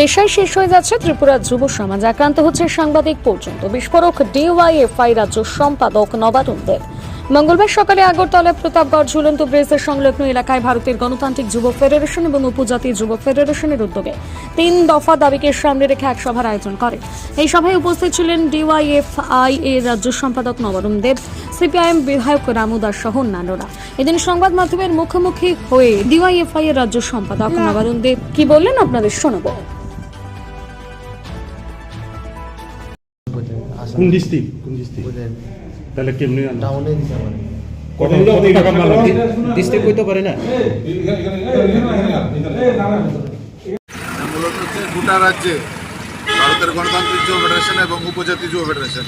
নেশায় শেষ হয়ে যাচ্ছে ত্রিপুরার যুব সমাজ। আক্রান্ত হচ্ছে সাংবাদিক পর্যন্ত। বিস্ফোরক ডিওয়াইএফআই রাজ্য সম্পাদক নবারুণ দেব। মঙ্গলবার সকালে আগরতলায় প্রতাপগড় ঝুলন্ত ব্রিজের সংলগ্ন এলাকায় ভারতের গণতান্ত্রিক যুব ফেডারেশন এবং উপজাতি যুব ফেডারেশনের উদ্যোগে তিন দফা দাবিকে সামনে রেখে এক সভার আয়োজন করে। এই সভায় উপস্থিত ছিলেন ডিওয়াইএফআই এর রাজ্য সম্পাদক নবরুণ দেব সিপিআইএম বিধায়ক রামু দাস সহ অন্যান্যরা। এদিন সংবাদ মাধ্যমের মুখোমুখি হয়ে ডিওয়াইএফআই এর রাজ্য সম্পাদক নবরুণ দেব কি বললেন আপনাদের শোনাবো। কোন ডিস্ট্রিক্ট কোন ডিস্ট্রিক্ট তাহলে কেমনি টাউনে দিছে মানে কত কত টাকা মাল লাগবে? ডিস্ট্রিক্ট হইতে পারে না মূলত হচ্ছে গোটা রাজ্যে ভারতের গণতান্ত্রিক যুব ফেডারেশন এবং উপজাতি যুব ফেডারেশন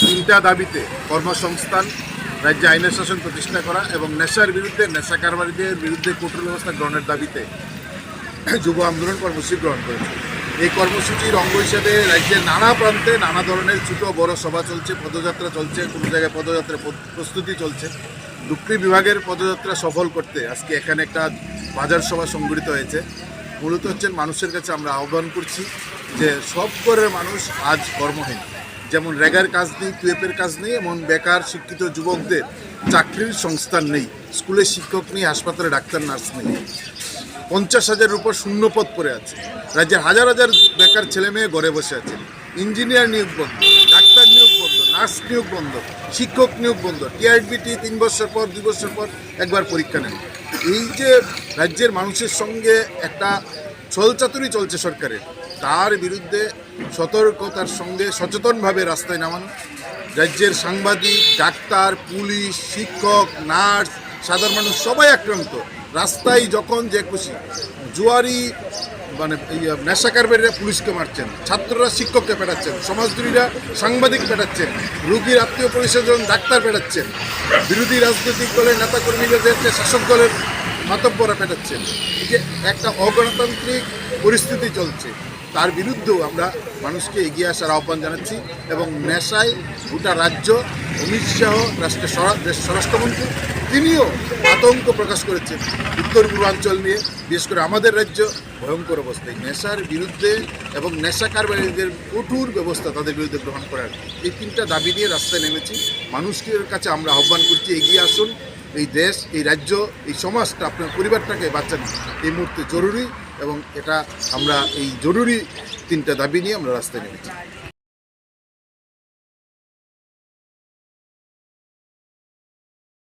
তিনটা দাবিতে কর্মসংস্থান রাজ্যে আইনের শাসন প্রতিষ্ঠা করা এবং নেশার বিরুদ্ধে নেশা কারবারিদের বিরুদ্ধে কঠোর ব্যবস্থা গ্রহণের দাবিতে যুব আন্দোলন কর্মসূচি গ্রহণ করেছে এই কর্মসূচির অঙ্গ হিসেবে রাজ্যের নানা প্রান্তে নানা ধরনের ছোট বড় সভা চলছে, পদযাত্রা চলছে, কোনো জায়গায় পদযাত্রার প্র- প্রস্তুতি চলছে। ডুকরি বিভাগের পদযাত্রা সফল করতে আজকে এখানে একটা বাজার সভা সংগঠিত হয়েছে। মূলত হচ্ছেন মানুষের কাছে আমরা আহ্বান করছি যে সব ঘরের মানুষ আজ কর্মহীন। যেমন রেগার কাজ নেই টুয়েপের কাজ নেই, এমন বেকার, শিক্ষিত যুবকদের চাকরির সংস্থান নেই স্কুলে শিক্ষক নেই, হাসপাতালে ডাক্তার, নার্স নেই। পঞ্চাশ হাজারের উপর শূন্য পদ পড়ে আছে। রাজ্যের হাজার হাজার বেকার ছেলে মেয়ে ঘরে বসে আছে। ইঞ্জিনিয়ার নিয়োগ বন্ধ, ডাক্তার নিয়োগ বন্ধ, নার্স নিয়োগ বন্ধ, শিক্ষক নিয়োগ বন্ধ টিআরবিটি তিন বছর পর, দুই বছর পর একবার পরীক্ষা নেন এই যে রাজ্যের মানুষের সঙ্গে একটা ছলচাতুরি চলছে সরকারের, তার বিরুদ্ধে সতর্কতার সঙ্গে সচেতনভাবে রাস্তায় নামানো। রাজ্যের সাংবাদিক, ডাক্তার, পুলিশ, শিক্ষক, নার্স সাধারণ মানুষ সবাই আক্রান্ত। রাস্তায় যখন যে খুশি, জুয়ারি মানে এই নেশা পুলিশকে মারছেন, ছাত্ররা, শিক্ষককে পেটাচ্ছেন, সমাজদুরীরা সাংবাদিক পেটাচ্ছেন, রুগীর আত্মীয় পরিস্বজন, ডাক্তার পেটাচ্ছেন, বিরোধী রাজনৈতিক দলের নেতাকর্মীদেরকে শাসক দলের মাতব্বরা পেটাচ্ছেন। যে একটা অগণতান্ত্রিক পরিস্থিতি চলছে, তার বিরুদ্ধেও আমরা মানুষকে এগিয়ে আসার আহ্বান জানাচ্ছি এবং নেশায় গোটা রাজ্য অমিত শাহ রাষ্ট্রের স্বরাষ্ট্রমন্ত্রী, তিনিও আতঙ্ক প্রকাশ করেছেন উত্তর পূর্বাঞ্চল নিয়ে, বিশেষ করে আমাদের রাজ্য। ভয়ঙ্কর অবস্থায় নেশার বিরুদ্ধে এবং নেশা কারবারিদের কঠোর ব্যবস্থা তাদের বিরুদ্ধে গ্রহণ করার এই তিনটা দাবি নিয়ে রাস্তায় নেমেছি। মানুষের কাছে আমরা আহ্বান করছি, এগিয়ে আসুন। এই দেশ, এই রাজ্য, এই সমাজটা, আপনার পরিবারটাকে বাঁচানো। এই মুহূর্তে জরুরি এবং এটা আমরা, এই জরুরি তিনটা দাবি নিয়ে আমরা রাস্তায় নেমেছি।